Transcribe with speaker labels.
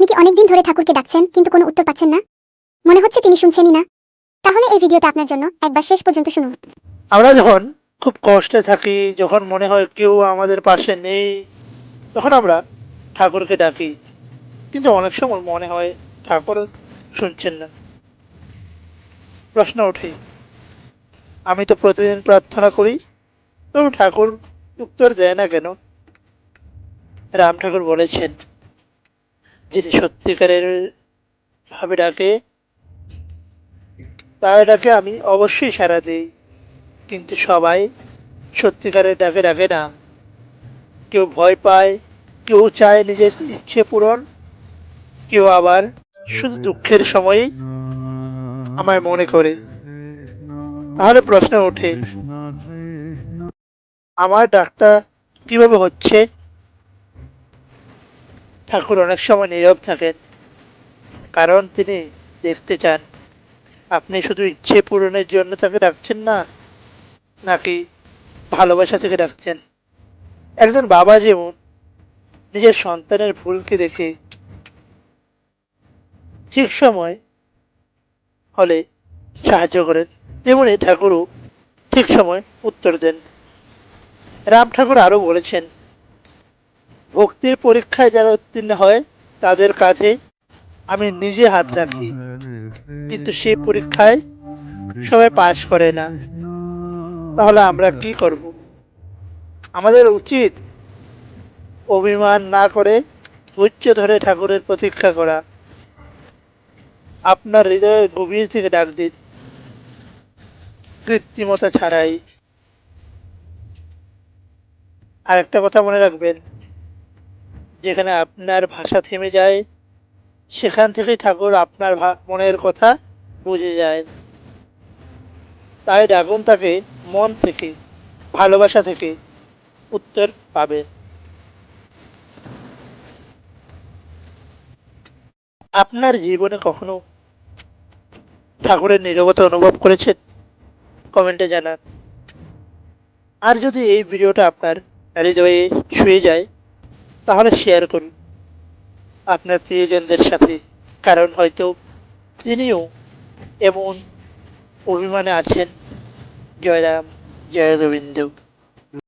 Speaker 1: আপনি কি অনেকদিন ধরে ঠাকুরকে ডাকছেন, কিন্তু কোনো উত্তর পাচ্ছেন না? মনে হচ্ছে তিনি শুনছেনই না। তাহলে এই ভিডিওটা আপনার জন্য একবার শেষ পর্যন্ত শুনুন।
Speaker 2: আমরা যখন খুব কষ্টে থাকি, যখন মনে হয় কেউ আমাদের পাশে নেই, তখন আমরা ঠাকুরকে ডাকি। কিন্তু অনেক সময় মনে হয় ঠাকুর শুনছেন না। প্রশ্ন ওঠে, আমি তো প্রতিদিন প্রার্থনা করি, তবু ঠাকুর উত্তর দেয় না কেন? রাম ঠাকুর বলেছেন যিনি সত্যিকারের ভাবে ডাকে, তার ডাকে, আমি অবশ্যই সাড়া দিই। কিন্তু সবাই সত্যিকারের ডাকে ডাকে না। কেউ ভয় পায়, কেউ চায় নিজের ইচ্ছে পূরণ, কেউ আবার শুধু দুঃখের সময়ই আমায় মনে করে। তাহলে প্রশ্ন ওঠে, আমার ডাকটা কীভাবে হচ্ছে? ঠাকুর অনেক সময় নীরব থাকেন। কারণ তিনি দেখতে চান, আপনি শুধু ইচ্ছে পূরণের জন্য তাকে ডাকছেন না, নাকি ভালোবাসা থেকে ডাকছেন? একজন বাবা যেমন নিজের সন্তানের ভুলকে দেখে ঠিক সময় হলে সাহায্য করেন তেমনি ঠাকুরও ঠিক সময় উত্তর দেন। রাম ঠাকুর আরও বলেছেন ভক্তির পরীক্ষায় যারা উত্তীর্ণ হয়, তাদের কাছে আমি নিজে হাত রাখি। কিন্তু সেই পরীক্ষায় সবাই পাশ করে না। তাহলে আমরা কি করব? আমাদের উচিত অভিমান না করে ধৈর্য ধরে ঠাকুরের প্রতীক্ষা করা। আপনার হৃদয়ের গভীর থেকে ডাক দিন। কৃত্রিমতা ছাড়াই। আরেকটা কথা মনে রাখবেন যেখানে আপনার ভাষা থেমে যায়, সেখান থেকেই ঠাকুর আপনার মনের কথা বুঝে যায়। তাই ডাকুন তাকে মন থেকে, ভালোবাসা থেকে উত্তর পাবে। আপনার জীবনে কখনো ঠাকুরের নীরবতা অনুভব করেছেন? কমেন্টে জানান। আর যদি এই ভিডিওটা আপনার হৃদয়ে ছুঁয়ে যায় তাহলে শেয়ার করুন। আপনার প্রিয়জনদের সাথে। কারণ হয়তো তিনিও এমন অভিমানে আছেন। জয়রাম, জয় গোবিন্দ।